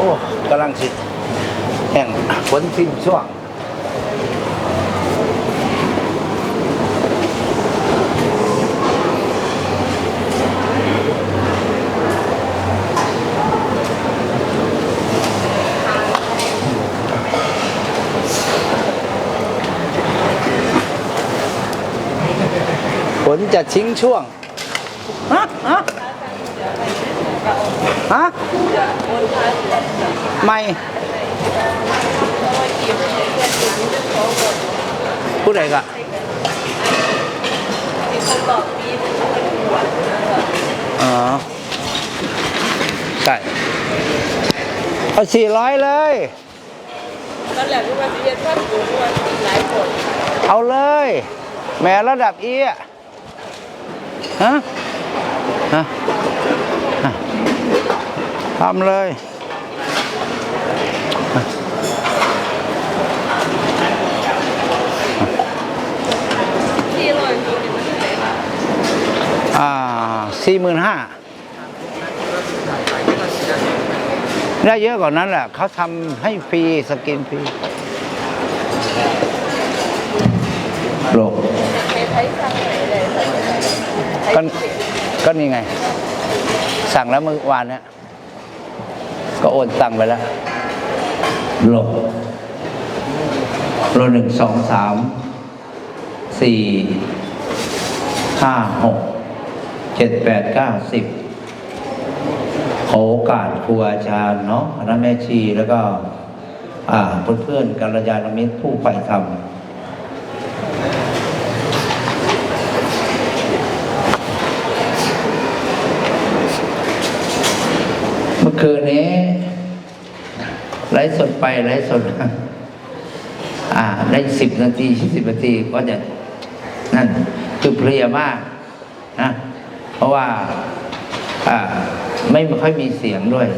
อ้กำลังสิแห่งฝนสิ้นช่วงฝนจะทิ้งช่วงฮะฮะ ฮะไม่ผู้ใดกะอ๋อใช่เอาสี่ร้อยเลยนั่นแหละที่ว่าสิเฮ็ดว่าปลูกว่าหลายคนเอาเลย แม่ระดับเอียฮะฮะ ทำเลยที่ร้อยตัวนี่มันเท่าไหร่คะอ่าสี่หมื่นห้าได้เยอะกว่านั้นแหละเขาทำให้ฟรีสกินฟรีโลกใช้ไทยสร้างไหนเลยใส่ไทยก็ก็นี่ไง สั่งแล้วเมื่อวานเนี่ยก็โอนตังไปแล้วโลกโลหนึ่งสองสามสี่ห้าหกเจ็ดแปดเก้าสิบขอโอกาสครูอาจารย์เนาะคณะแม่ชีแล้วก็อ่าเพื่อนๆกัลยาณมิตรผู้ใฝ่ธรรม เมื่อ คืนนี้ไลฟ์สดไปไลฟ์สดอ่าได้สิบนาทีสิบนาทีก็จะนั่นคือเพลียมากนะเพราะว่าอ่าไม่ค่อยมีเสียงด้วย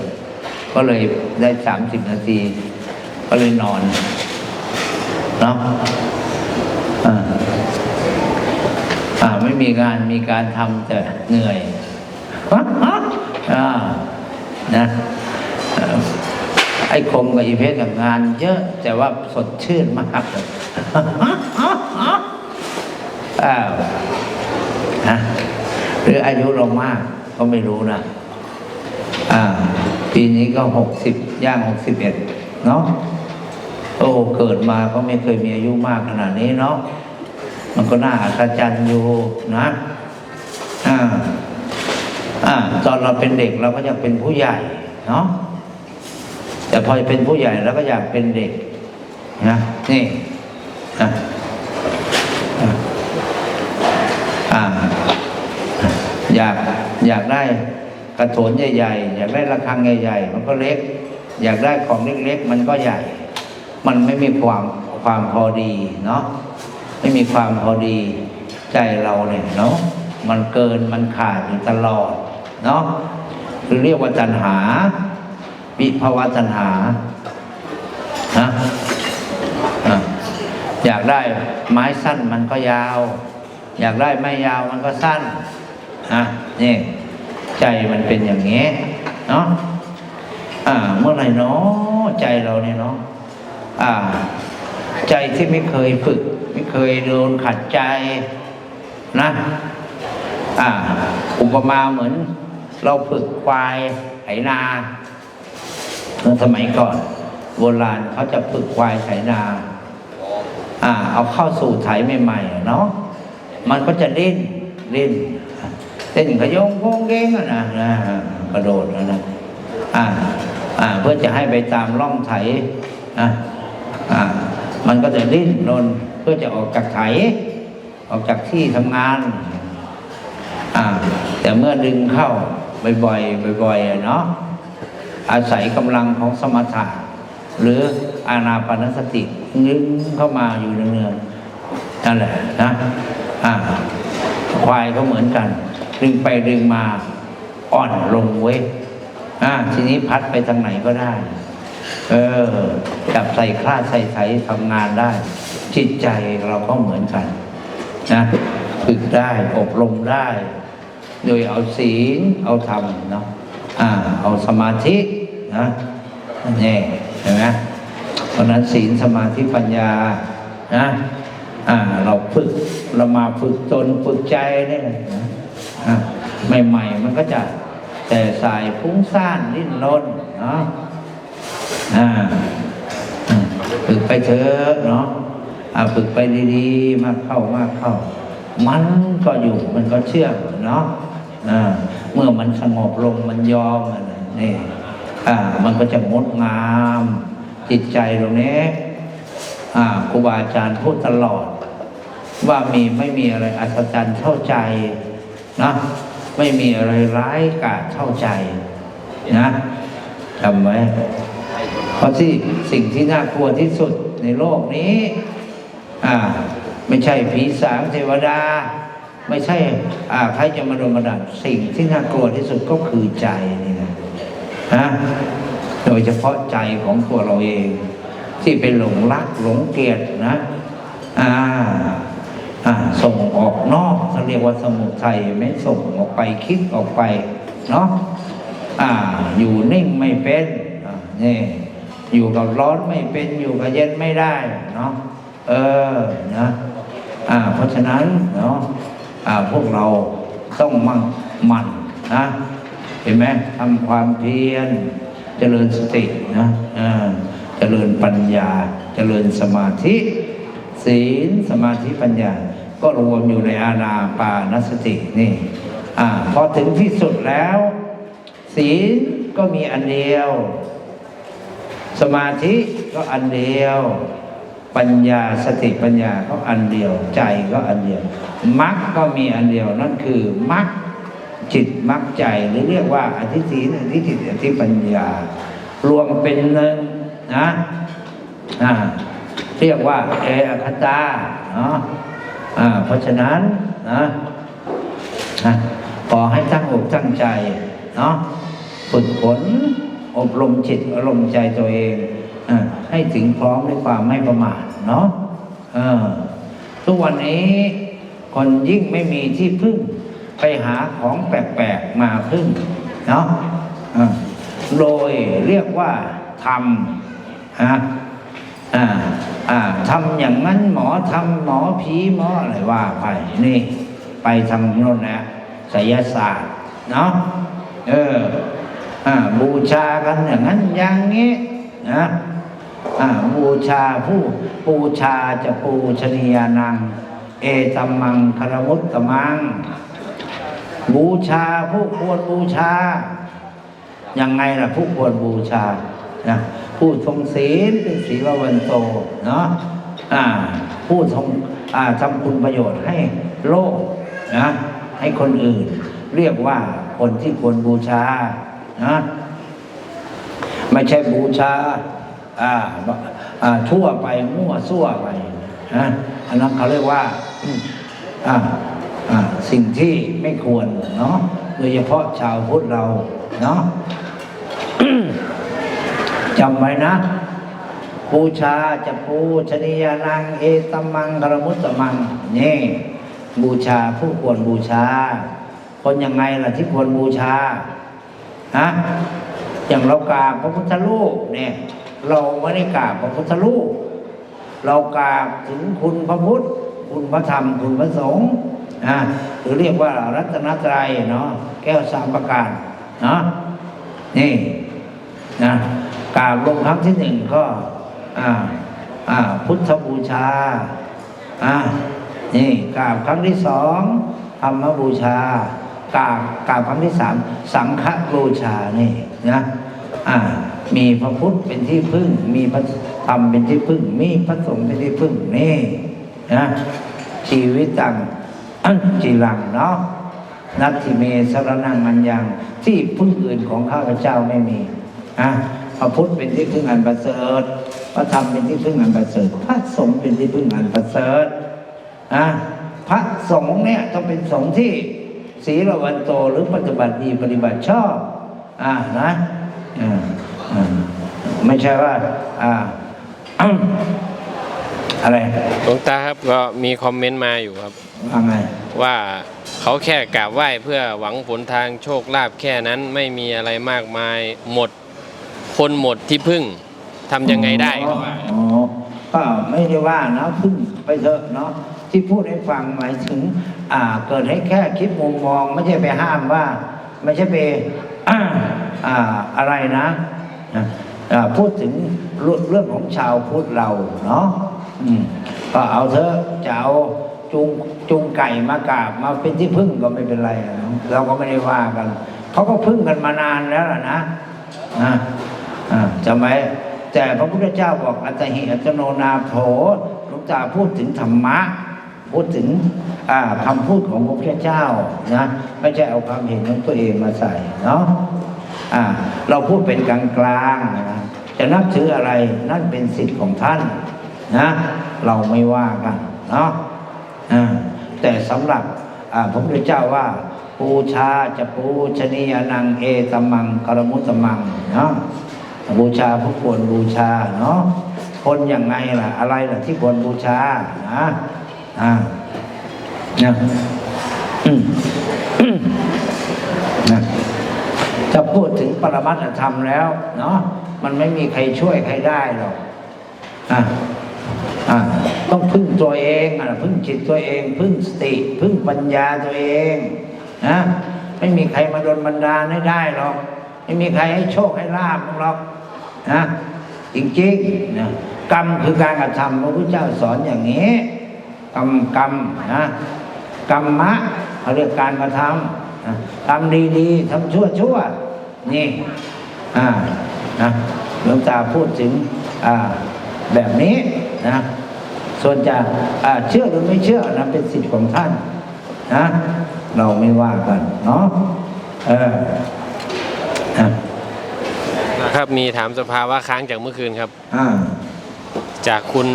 ก็เลยได้สามสิบนาที ก็เลยนอนเนาะอ่าอ่าไม่มีงานมีการทำแต่เหนื่อยอ่า นะไอ้คมกับอีเพชรกับงาน เยอะแต่ว่าสดชื่นมากเลยอ้าวนะหรืออายุเรามากก็ไม่รู้นะอ่าปีนี้ก็หกสิบย่างหกสิบเอ็ดเนาะโอ้เกิดมาก็ไม่เคยมีอายุมากขนาดนี้เนาะมันก็น่าอัศจรรย์อยู่นะอ่า อ่าตอนเราเป็นเด็กเราก็อยากเป็นผู้ใหญ่เนาะแต่พอเป็นผู้ใหญ่เราก็อยากเป็นเด็กนะนี่อะอะอ่าอยากอยากได้กระโถนใหญ่ๆ อยากได้ระฆังใหญ่ๆ มันก็เล็ก อยากได้ของเล็กๆ มันก็ใหญ่ มันไม่มีความความพอดีเนาะไม่มีความพอดีใจเราเนี่ยเนาะมันเกินมันขาดอยู่ตลอด เนาะคือเรียกว่าตัณหาวิภาวะตัณหานะอยากได้ไม้สั้นมันก็ยาว อยากได้ไม้ยาวมันก็สั้นนะนี่ใจมันเป็นอย่างนี้เนาะอ่า เมื่อไหร่เนาะใจเราเนี่ยเนาะอ่า ใจที่ไม่เคยฝึก ไม่เคยโดนขัดใจนะ อ่า อุปมาเหมือน เราฝึกควายไถนาเมื่อสมัยก่อนโบราณเขาจะฝึกควายไถนาอ่า เอาเข้าสู่ไถใหม่ๆเนาะมันก็จะดิ้นดิ้นเต้นขยงโงเก้งอะนะนะกระโดดนะนะอ่าอ่าเพื่อจะให้ไปตามร่องไถนะอ่ามันก็จะดิ้นรนเพื่อจะออกจากไถ ออกจากที่ทำงานอ่าแต่เมื่อดึงเข้า บ่อยๆบ่อยๆเนาะอาศัยกำลังของสมถะหรืออานาปานสตินึงเข้ามาอยู่เนืองๆนั่นแหละนะอ่าควายก็เหมือนกัน ดึงไปดึงมาอ่อนลงเว้ยอ่าทีนี้พัดไปทางไหนก็ได้ เออจับใส่คลาดใส่ไถทำงานได้ จิตใจเราก็เหมือนกันนะฝึกได้อบรมได้ โดยเอาศีลเอาธรรมเนาะอ่าเอาสมาธินะนี่เห็นไหมเพราะนั้นศีลสมาธิปัญญานะอ่าเราฝึกเรามาฝึกตนฝึกใจเนี่ยนะอะใหม่ๆมันก็จะแต่สายฟุ้งซ่านดิ้นรนเนาะอ่าฝึกไปเถอะเนาะอ่าฝึกไปดีๆ มากเข้ามากเข้า มันก็อยู่มันก็เชื่อมเนาะ เมื่อมันสงบลงมันยอมอะนะนี่มันก็จะงดงาม จิตใจตรงนี้ครูบาอาจารย์พูดตลอด ว่ามีไม่มีอะไรอัศจรรย์เท่าใจนะไม่มีอะไรร้ายกาจเท่าใจนะจำไว้เพราะที่สิ่งที่น่ากลัวที่สุดในโลกนี้ อ่า ไม่ใช่ผีสางเทวดา ไม่ใช่ใครจะมาโดนมาดับสิ่งที่น่ากลัวที่สุดก็คือใจนี่นะนะโดยเฉพาะใจของตัวเราเอง ที่เป็นหลงรักหลงเกลียดนะอ่าอ่าส่งออกนอกเขาเรียกว่าสมุทัยไม่ส่งออกไปคิดออกไปเนาะอ่า อยู่นิ่งไม่เป็นนี่อยู่กับร้อนไม่เป็นอยู่กับเย็นไม่ได้เนาะเออนะอ่าเพราะฉะนั้นเนาะ พวกเราต้องมั่งมั่นนะ เห็นไหมทำความเพียรเจริญสตินะเจริญปัญญา เจริญสมาธิ ศีลสมาธิปัญญา ก็รวมอยู่ในอาณาปานสตินี่อพอถึงที่สุดแล้ว ศีลก็มีอันเดียว สมาธิก็อันเดียว ปัญญาสติปัญญาก็อันเดียวใจก็อันเดียวมรรคก็มีอันเดียวนั่นคือมรรคจิตมรรคใจหรือเรียกว่าอธิศีลอธิจิตอธิปัญญา รวมเป็นหนึ่งนะเรียกว่าเออคตาเนาะเพราะฉะนั้นนะขอให้ตั้งอกตั้งใจเนาะฝึกฝนอบรมจิตอารมณ์ใจตัวเอง ให้ถึงพร้อมด้วยความไม่ประมาทเนาะทุกวันนี้คนยิ่งไม่มีที่พึ่งไปหาของแปลกๆมาพึ่งเนาะโดยเรียกว่าทำฮะทำอย่างนั้นหมอทำหมอผีหมออะไรว่าไปนี่ ไปทางโน่นนะไสยศาสตร์เนาะเออบูชากันอย่างนั้นอย่างนี้นะ บูชาผู้บูชาจะปูชนียานัง เอตัมมังคารมุตตมัง บูชาผู้ควรบูชา ยังไงล่ะผู้ควรบูชานะผู้ทรงศีลเป็นศีลวันโตเนาะอ่าผู้ทรงอ่าทำคุณประโยชน์ให้โลกนะให้คนอื่น เรียกว่าคนที่ควรบูชานะไม่ใช่บูชา อ่าอ่าทั่วไปมั่วซั่วไปนะอันนั้นเขาเรียกว่าอ่าอ่าสิ่งที่ไม่ควรเนาะโดยเฉพาะชาวพุทธเราเนาะจำไว้นะบูชาจะปูชนียานังเอตมังกรมุตตมังนี่บูชาผู้ควรบูชา คนยังไงล่ะที่ควรบูชาฮะอย่างเรากราบพระพุทธรูปเนี่ย เราไม่ได้กราบพระพุทธรูปเรากราบถึงคุณพระพุทธ คุณพระธรรม คุณพระสงฆ์นะหรือเรียกว่ารัตนตรัยเนาะแก้วสามประการเนาะนี่นะกราบลงครั้งที่หนึ่งก็อ่าอ่าพุทธบูชาอ่านี่กราบครั้งที่สองธรรมบูชากราบกราบครั้งที่สามสังฆบูชานี่นะอ่า มีพระพุทธเป็นที่พึ่ง มีพระธรรมเป็นที่พึ่ง มีพระสงฆ์เป็นที่พึ่งนี่นะชีวิตตังอันจิรังเนาะนัตถิเมสรนังมันยังที่พึ่งอื่นของข้าพเจ้าไม่มีอะพระพุทธเป็นที่พึ่งอันประเสริฐพระธรรมเป็นที่พึ่งอันประเสริฐพระสงฆ์เป็นที่พึ่งอันประเสริฐอะพระสงฆ์เนี่ยต้องเป็นสงฆ์ที่ศีลวันโตหรือปฏิบัติดีปฏิบัติชอบอะนะอ่า ไม่ใช่ว่าอ่าอะไรหลวงตาครับก็มีคอมเมนต์มาอยู่ครับว่าไงว่าเขาแค่กราบไหว้เพื่อหวังผลทางโชคลาภแค่นั้นไม่มีอะไรมากมายหมด คนหมดที่พึ่งทำยังไงได้ครับว่าอ๋อก็ไม่ได้ว่านะพึ่งไปเถอะเนาะที่พูดให้ฟังหมายถึง อ่าเกิดให้แค่คิดมุมมอง ไม่ใช่ไปห้ามว่า ไม่ใช่ไปอ่าอ่าอะไรนะนะอ่า พูดถึงเรื่องของชาวพุทธเราเนาะก็เอาเถอะจะเอาจูงจูงไก่มากราบมาเป็นที่พึ่งก็ไม่เป็นไร เราก็ไม่ได้ว่ากันเขาก็พึ่งกันมานานแล้วนะนะจำไว้แต่พระพุทธเจ้าบอกอัตหิอัตโนนาโถหลวงตาพูดถึงธรรมะ พูดถึงคำพูดของพระพุทธเจ้านะไม่ใช่เอาความเห็นของตัวเองมาใส่เนาะ อ่าเราพูดเป็นกลางกลางๆนะจะนับถืออะไรนั่นเป็นสิทธิ์ของท่านนะเราไม่ว่ากันเนาะแต่สำหรับพระพุทธเจ้าว่า ปูชาจะปูชนียนังเอตมังกรมุตมังเนาะบูชาผู้ควรบูชาเนาะคนยังไงล่ะ อะไรล่ะที่ควรบูชานะอ่านะอืมอืมนะ จะพูดถึงปรมัตธรรมแล้วเนาะมันไม่มีใครช่วยใครได้หรอกอะอะต้องพึ่งตัวเองอะพึ่งจิตตัวเอง พึ่งสติ พึ่งปัญญาตัวเองนะไม่มีใครมาดลบันดาลให้ได้หรอกไม่มีใครให้โชคให้ลาบหรอกนะจริงๆนะกรรมคือการกระทำพระพุทธเจ้าสอนอย่างนี้ กรรมกรรมนะกรรมะเขาเรียกการกระทำทำดีๆทำชั่วชั่ว นี่อ่านะหลวงตาพูดถึงอ่าแบบนี้นะส่วนจะอ่าเชื่อหรือไม่เชื่อนะเป็นสิทธิ์ของท่านนะเราไม่ว่ากันเนาะเออนะนะครับมีถามสภาวะค้างจากเมื่อคืนครับอ่าจากคุณ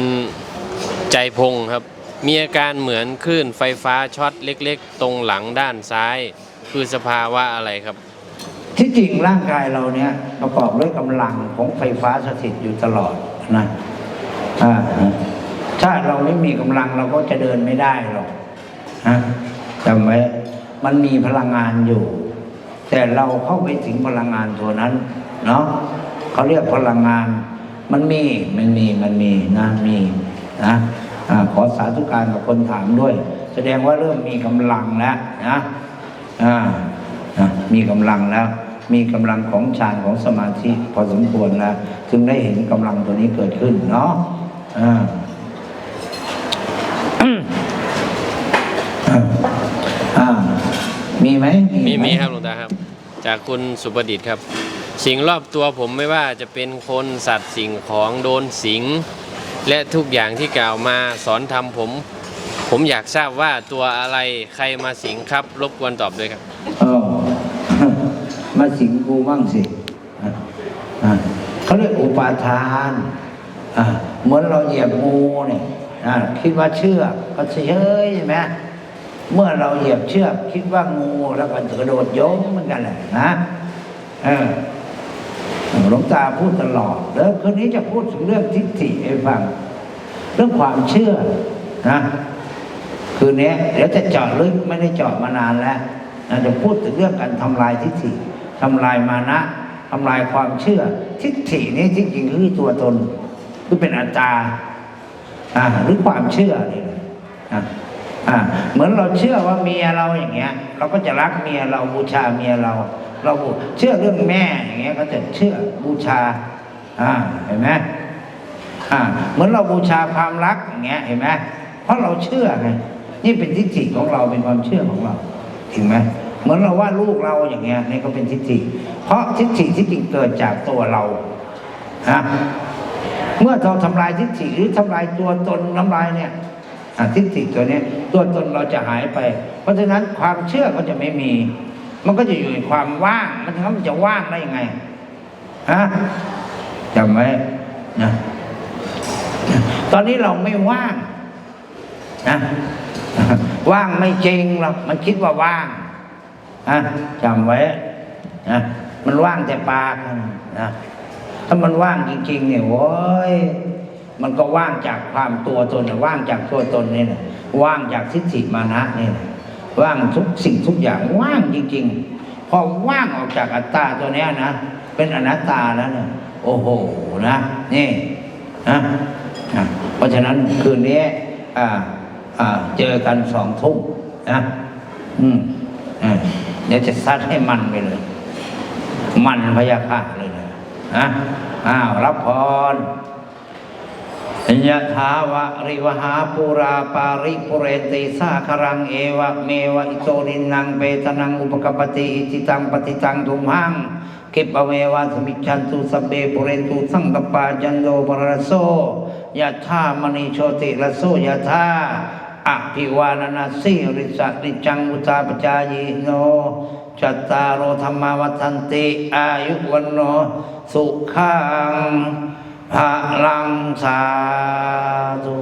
ใจพงศ์ครับ มีอาการเหมือนคลื่นไฟฟ้าช็อตเล็ก ๆ ตรงหลังด้านซ้าย คือสภาวะอะไรครับ ที่จริงร่างกายเราเนี่ยประกอบด้วยกำลังของไฟฟ้าสถิตอยู่ตลอดนะถ้าเราไม่มีกำลังเราก็จะเดินไม่ได้หรอกนะจำไว้มันมีพลังงานอยู่ แต่เราเข้าไปถึงพลังงานตัวนั้น เนาะเขาเรียกพลังงาน มันมีมันมีมันมีนะมีนะอขอสาธุการกับคนถามด้วย แสดงว่าเริ่มมีกำลังแล้วนะอ่านะมีกำลังแล้ว มีกำลังของฌานของสมาธิพอสมควรแล้วจึงได้เห็นกำลังตัวนี้เกิดขึ้นเนาะอ่าอ่ามีไหมมีไหมีครับหลวงตาครับ จากคุณสุประดิษฐ์ครับ สิ่งรอบตัวผมไม่ว่าจะเป็นคนสัตว์สิ่งของโดนสิง และทุกอย่างที่กล่าวมาสอนทำผม ผมอยากทราบว่าตัวอะไรใครมาสิงครับ รบกวนตอบด้วยครับเออ มาสิงกูบ้างสิเขาเรียกอุปาทานเหมือนเราเหยียบงูเนี่ยคิดว่าเชือกก็เฉยใช่ไหมเมื่อเราเหยียบเชือก คิดว่างูแล้วก็กระโดดโยงเหมือนกันแหละนะหลวงตาพูดตลอดแล้วคืนนี้จะพูดถึงเรื่องทิฏฐิให้ฟัง เรื่องความเชื่อนะคืนนี้เดี๋ยวจะเจาะลึกไม่ได้เจาะมานานแล้วจะพูดถึงเรื่องการทำลายทิฏฐิ ทำลายมานะทำลายความเชื่อ ทิฏฐินี่ที่จริงคือตัวตนคือเป็นอัตตาอ่าหรือความเชื่อนี่แหละอะเหมือนเราเชื่อว่าเมียเราอย่างเงี้ย เราก็จะรักเมียเราบูชาเมียเรา เราเชื่อเรื่องแม่อย่างเงี้ยก็จะเชื่อบูชาเห็นไหมเหมือนเราบูชาความรักอย่างเงี้ยเห็นไหมเพราะเราเชื่อไงนี่เป็นทิฏฐิของเราเป็นความเชื่อของเราถึงไหม เหมือนเราว่าลูกเราอย่างเงี้ยนี่ก็เป็นทิฏฐิ เพราะทิฏฐิที่จริงเกิดจากตัวเรานะเมื่อเราทำลายทิฏฐิหรือทำลายตัวตนทำลายเนี่ยทิฏฐิตัวนี้ตัวตนเราจะหายไป เพราะฉะนั้นความเชื่อก็จะไม่มี มันก็จะอยู่ในความว่าง มันทำมันจะว่างได้ยังไงฮะจำไว้นะตอนนี้เราไม่ว่างนะว่างไม่จริงหรอกมันคิดว่าว่าง นะจำไว้นะมันว่างแต่ปากนะถ้ามันว่างจริงๆเนี่ยโว้ยมันก็ว่างจากความตัวตนว่างจากตัวตนนี่นะว่างจากทิฏฐิมานะนี่นะว่างทุกสิ่งทุกอย่างว่างจริงๆพอว่างออกจากอัตตาตัวนี้นะเป็นอนัตตาแล้วเนี่ยโอ้โหนะนี่นะอะเพราะฉะนั้นคืนนี้อ่าอ่าเจอกันสองทุ่มนะอืมอ่า เดี๋ยวจะซัดให้มันไปเลย มันพยาค่ะเลยนะนะอ้าวรับพรยะถาวะริวหาปุราปาริปุเรนติสาครังเอวะเมวะอิโตรินังเปตนังอุปกปปติอิจิตังปฏิตังทุมหังคิปะเววะสมิจันตุสเปปุเรนตุสังกปาจันโดปรโสยะธามณีโชติระโสยะธา อภิวานานาสิริสะริจังอุตาปจายโนจัตตารโอธรรมวัฏันติอายุวันโนสุขังพลังสาธุ